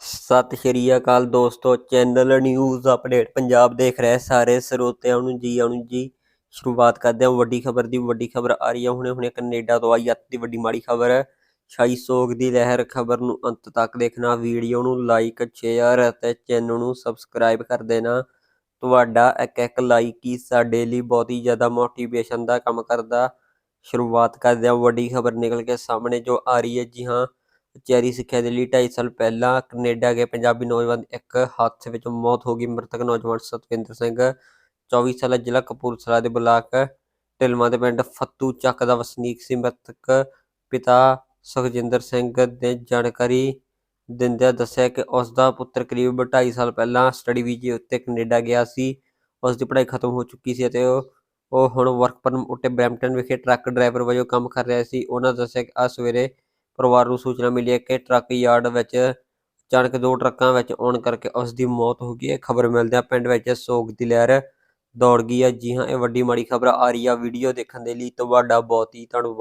ਸਤਿ ਸ਼੍ਰੀ ਅਕਾਲ ਦੋਸਤੋ, channel news update Punjab ਦੇਖ ਰਹੇ ਸਾਰੇ ਸਰੋਤਿਆਂ ਨੂੰ ਜੀ, ਆਉਣ ਜੀ। ਸ਼ੁਰੂਆਤ ਕਰਦੇ ਹਾਂ ਵੱਡੀ ਖਬਰ ਦੀ, ਵੱਡੀ ਖਬਰ ਆ ਰਹੀ ਹੈ। ਹੁਣੇ ਹੁਣੇ ਕੈਨੇਡਾ ਤੋਂ ਆਈ ਅੱਤ ਦੀ ਵੱਡੀ ਮਾੜੀ ਖਬਰ। ਹੈ ਛਾਈ ਸੋਗ ਦੀ ਲਹਿਰ ਖਬਰ ਨੂੰ ਅੰਤ ਤੱਕ ਦੇਖਣਾ, ਵੀਡੀਓ ਨੂੰ ਲਾਈਕ ਸ਼ੇਅਰ ਅਤੇ ਚੈਨਲ ਨੂੰ ਸਬਸਕ੍ਰਾਈਬ ਕਰ ਦੇਣਾ। ਤੁਹਾਡਾ ਇੱਕ ਇੱਕ ਲਾਈਕ ਹੀ ਸਾਡੇ ਲਈ ਬਹੁਤ ਹੀ ਜ਼ਿਆਦਾ ਮੋਟੀਵੇਸ਼ਨ ਦਾ ਕੰਮ ਕਰਦਾ। ਸ਼ੁਰੂਆਤ ਕਰਦੇ ਹਾਂ ਵੱਡੀ ਖਬਰ ਨਿਕਲ ਕੇ ਸਾਹਮਣੇ ਜੋ ਆ ਰਹੀ ਹੈ। ਜੀ ਹਾਂ ਉਚੇਰੀ ਸਿੱਖਿਆ ਦੇ ਲਈ 2.5 ਸਾਲ ਪਹਿਲਾਂ ਕੈਨੇਡਾ ਗਏ। ਪੰਜਾਬੀ ਨੌਜਵਾਨ ਦੀ ਇੱਕ ਹਾਦਸੇ ਵਿੱਚ ਮੌਤ ਹੋ ਗਈ। ਮ੍ਰਿਤਕ ਨੌਜਵਾਨ ਸਤਵਿੰਦਰ ਸਿੰਘ 24 ਸਾਲਾ ਜ਼ਿਲ੍ਹਾ ਕਪੂਰਥਲਾ ਦੇ ਬਲਾਕ ਢਿਲਮਾ ਦੇ ਪਿੰਡ ਫੱਤੂ ਚੱਕ ਦਾ ਵਸਨੀਕ ਸੀ। ਮ੍ਰਿਤਕ ਪਿਤਾ ਸੁਖਜਿੰਦਰ ਸਿੰਘ ਨੇ ਜਾਣਕਾਰੀ ਦਿੰਦਿਆਂ ਦੱਸਿਆ ਕਿ ਉਸ ਦਾ ਪੁੱਤਰ ਕਰੀਬ 2.5 ਸਾਲ ਪਹਿਲਾਂ ਸਟੱਡੀ ਵੀਜ਼ੇ ਉੱਤੇ ਕੈਨੇਡਾ ਗਿਆ ਸੀ। ਉਸ ਦੀ ਪੜ੍ਹਾਈ ਖਤਮ ਹੋ ਚੁੱਕੀ ਸੀ ਅਤੇ ਉਹ ਉਹ ਹੁਣ ਵਰਕ ਪਰਮਿਟ ਉੱਤੇ ਬ੍ਰੈਂਪਟਨ ਵਿਖੇ ਟਰੱਕ ਡਰਾਈਵਰ ਵਜੋਂ ਕੰਮ ਕਰ ਰਿਹਾ ਸੀ। ਉਹਨਾਂ ਦੱਸਿਆ ਕਿ ਅੱਜ ਸਵੇਰੇ ਪਰਿਵਾਰ ਨੂੰ ਸੂਚਨਾ ਮਿਲੀ ਹੈ ਕਿ ਟਰੱਕ ਯਾਰਡ ਵਿੱਚ ਅਚਾਨਕ ਦੋ ਟਰੱਕਾਂ ਵਿੱਚ ਆਉਣ ਕਰਕੇ ਉਸ ਦੀ ਮੌਤ ਹੋ ਗਈ ਹੈ। ਖਬਰ ਮਿਲਦਿਆਂ ਪਿੰਡ ਵਿੱਚ ਸੋਗ ਦੀ ਲਹਿਰ ਦੌੜ ਗਈ ਹੈ। ਜੀ ਹਾਂ, ਇਹ ਵੱਡੀ ਮਾੜੀ ਖਬਰ ਆ ਰਹੀ ਆ। ਵੀਡੀਓ ਦੇਖਣ ਦੇ ਲਈ ਤੁਹਾਡਾ ਬਹੁਤ ਹੀ ਧੰਨਵਾਦ।